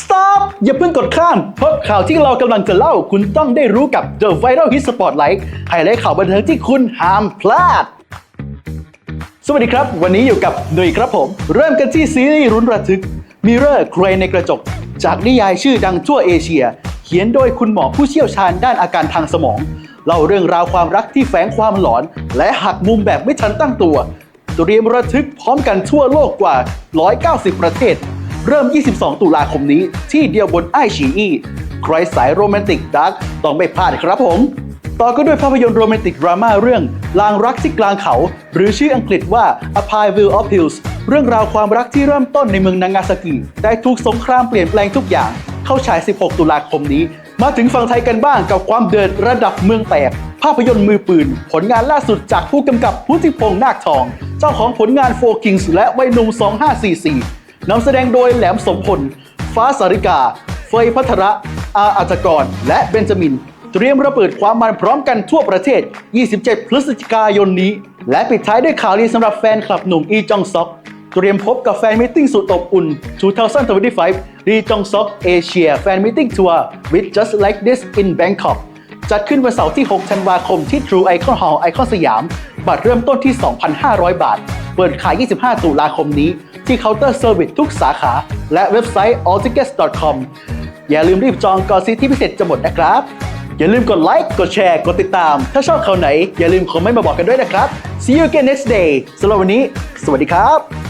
stop อย่าเพิ่งกดข้าม เพราะข่าวที่เรากำลังจะเล่าคุณต้องได้รู้กับ The Viral Hit Spotlight ไฮไลท์ข่าวบันเทิงที่คุณห้ามพลาด สวัสดีครับ วันนี้อยู่กับหนุ่ยครับผม เริ่มกันที่ซีรีส์รุนระทึก Mirror ใครในกระจก จากนิยายชื่อดังทั่วเอเชีย เขียนโดยคุณหมอผู้เชี่ยวชาญด้านอาการทางสมอง เล่าเรื่องราวความรักที่แฝงความหลอน และหักมุมแบบไม่ทันตั้งตัวเตรียมระทึกพร้อมกันทั่วโลกกว่า 190 ประเทศ เริ่ม 22 ตุลาคมนี้ที่เดียวบนไอชีอีใครสายโรแมนติกดาร์กต้องไม่พลาดครับผม ต่อก็ด้วยภาพยนตร์โรแมนติกดราม่าเรื่อง ลางรักที่กลางเขา หรือชื่ออังกฤษว่า A Pie View of Hills เรื่องราวความรักที่เริ่มต้นในเมืองนางาซากิ ได้ถูกสงครามเปลี่ยนแปลงทุกอย่าง เข้าฉาย 16 ตุลาคมนี้ มาถึงฝั่งไทยกันบ้างกับความเดือดระดับเมืองแตก ภาพยนตร์มือปืน ผลงานล่าสุดจากผู้กำกับพุทธิพงษ์นาคทอง เจ้าของผลงาน Four Kings และวัยหนุ่ม2544 นำแสดงโดยแหลมสมพล ฟ้าสาริกา เฟยพัทระ อาอัจกร และเบนจามิน เตรียมระเบิดความมันพร้อมกันทั่วประเทศ 27 พฤศจิกายนนี้ และปิดท้ายด้วยข่าวดีสำหรับแฟนคลับหนุ่มอีจองซอกเตรียมพบกับแฟนมิทติ้งสุดอบอุ่น 2025 รีจองซอกเอเชียแฟนมิทติ้งทัวร์ with just like this in Bangkok จัดขึ้นวันเสาร์ที่ 6 ธันวาคมที่ True Icon Hall ไอคอนสยาม บัตรเริ่มต้นที่ 2,500 บาท เปิดขาย 25 ตุลาคมนี้ ที่เคาน์เตอร์เซอร์วิสทุกสาขา และเว็บไซต์ alltickets.com อย่าลืมรีบจองก่อนสิทธิพิเศษจะหมดนะครับ อย่าลืมกดไลค์ กดแชร์ กดติดตาม ถ้าชอบเขาไหน อย่าลืมคอมเมนต์มาบอกกันด้วยนะครับ See you again next day สำหรับวันนี้ สวัสดีครับ